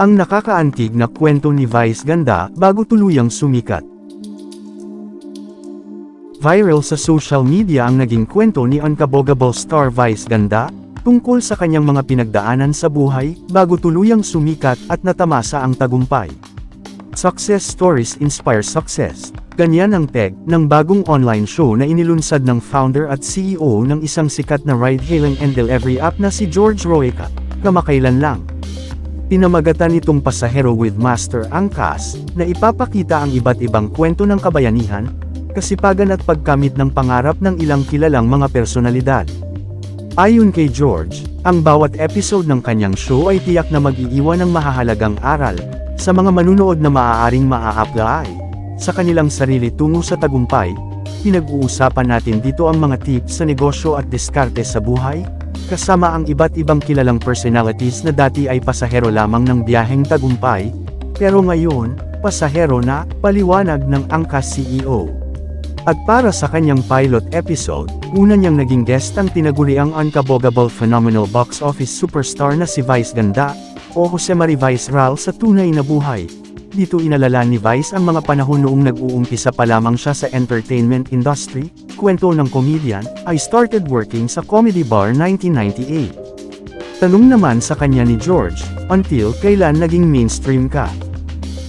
Ang nakakaantig na kwento ni Vice Ganda bago tuluyang sumikat. Viral sa social media ang naging kwento ni unkabogable star Vice Ganda, tungkol sa kanyang mga pinagdaanan sa buhay, bago tuluyang sumikat at natamasa ang tagumpay. Success stories inspire success. Ganyan ang tag ng bagong online show na inilunsad ng founder at CEO ng isang sikat na ride-hailing and delivery app na si George Roeca, kamakailan lang. Pinamagatan itong Pasahero with Master ang cast, na ipapakita ang iba't ibang kwento ng kabayanihan, kasipagan at pagkamit ng pangarap ng ilang kilalang mga personalidad. Ayon kay George, ang bawat episode ng kanyang show ay tiyak na mag-iiwan ng mahahalagang aral, sa mga manunood na maaaring maa-apply, sa kanilang sarili tungo sa tagumpay, pinag-uusapan natin dito ang mga tips sa negosyo at diskarte sa buhay, kasama ang iba't ibang kilalang personalities na dati ay pasahero lamang ng biyaheng tagumpay, pero ngayon, pasahero na, paliwanag ng Angkas CEO. At para sa kanyang pilot episode, una niyang naging guest ang tinaguriang unkabogable phenomenal box office superstar na si Vice Ganda, o Jose Mari Vice Ral sa tunay na buhay. Dito inalala ni Vice ang mga panahon noong nag-uumpisa pa lamang siya sa entertainment industry, kwento ng comedian, I started working sa Comedy Bar 1998. Tanong naman sa kanya ni George, until kailan naging mainstream ka?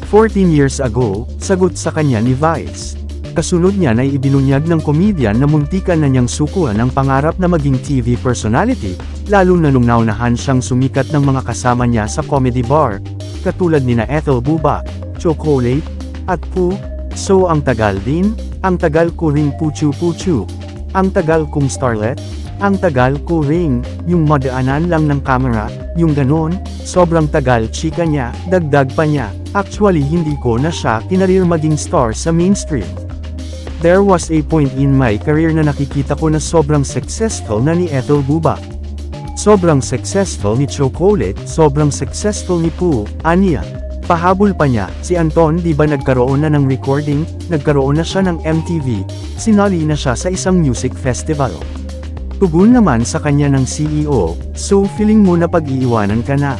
14 years ago, sagot sa kanya ni Vice. Kasunod niya ay ibinunyag ng komedyan na muntikan na niyang sukuan ang pangarap na maging TV personality, lalo na nung naunahan siyang sumikat ng mga kasama niya sa comedy bar, katulad nina Ethel Buba, Chocolate, at Poo, So ang tagal din, ang tagal ko ring Puchu Puchu, ang tagal kong starlet, ang tagal ko ring, yung madaanan lang ng camera, yung ganon, sobrang tagal chika niya, dagdag pa niya, actually hindi ko na siya kinarir maging star sa mainstream. There was a point in my career na nakikita ko na sobrang successful na ni Ethel Buba. Sobrang successful ni Chocolate, sobrang successful ni Pooh, Anya. Pahabol pa niya, si Anton di ba nagkaroon na ng recording, nagkaroon na siya ng MTV, sinali na siya sa isang music festival. Tugon naman sa kanya ng CEO, so feeling mo na pag-iiwanan ka na.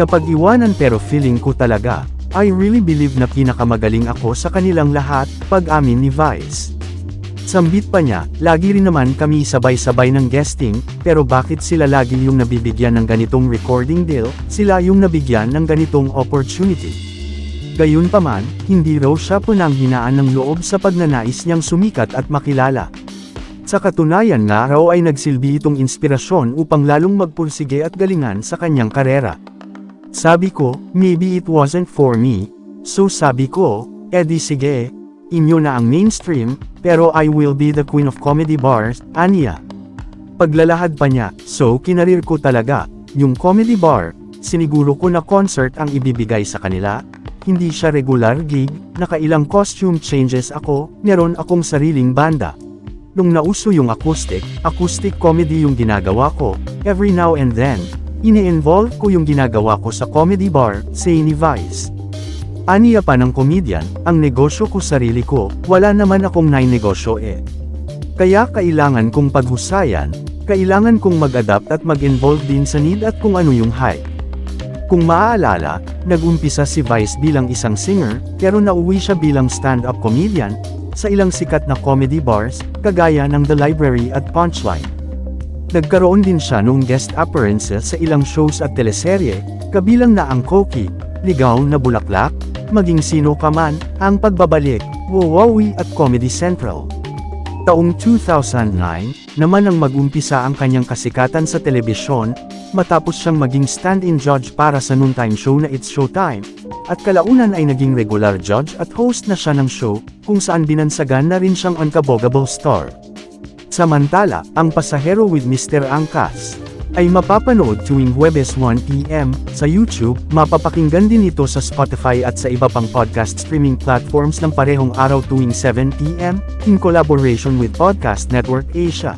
Napag-iwanan pero feeling ko talaga, I really believe na pinakamagaling ako sa kanilang lahat, pag-amin ni Vice. Sambit pa niya, lagi rin naman kami sabay-sabay ng guesting, pero bakit sila lagi yung nabibigyan ng ganitong recording deal, sila yung nabigyan ng ganitong opportunity. Gayunpaman, hindi raw siya punang hinaan ng loob sa pagnanais niyang sumikat at makilala. Sa katunayan nga raw ay nagsilbi itong inspirasyon upang lalong magpursige at galingan sa kanyang karera. Sabi ko, maybe it wasn't for me. So sabi ko, edi sige, inyo na ang mainstream, pero I will be the queen of comedy bars, Anya. Paglalahad pa niya, so kinarir ko talaga, yung comedy bar, siniguro ko na concert ang ibibigay sa kanila, hindi siya regular gig, nakailang costume changes ako, meron akong sariling banda. Nung nauso yung acoustic, acoustic comedy yung ginagawa ko, every now and then, Ini-involve ko yung ginagawa ko sa comedy bar, say ni Vice. Aniya pa ng comedian, ang negosyo ko sarili ko, wala naman akong nai negosyo eh. Kaya kailangan kong paghusayan, kailangan kong mag-adapt at mag-involve din sa need at kung ano yung hype. Kung maaalala, nag-umpisa si Vice bilang isang singer, pero nauwi siya bilang stand-up comedian, sa ilang sikat na comedy bars, kagaya ng The Library at Punchline. Nagkaroon din siya noong guest appearances sa ilang shows at teleserye, kabilang na ang Koki, Ligaw na Bulaklak, Maging Sino Ka Man, Ang Pagbabalik, Wawawi at Comedy Central. Taong 2009, naman ang magumpisa ang kanyang kasikatan sa telebisyon, matapos siyang maging stand-in judge para sa noontime show na It's Showtime, at kalaunan ay naging regular judge at host na siya ng show, kung saan binansagan na rin siyang unkabogable star. Samantala, ang Pasahero with Mr. Angkas ay mapapanood tuwing Huwebes 1pm sa YouTube, mapapakinggan din ito sa Spotify at sa iba pang podcast streaming platforms ng parehong araw tuwing 7pm, in collaboration with Podcast Network Asia.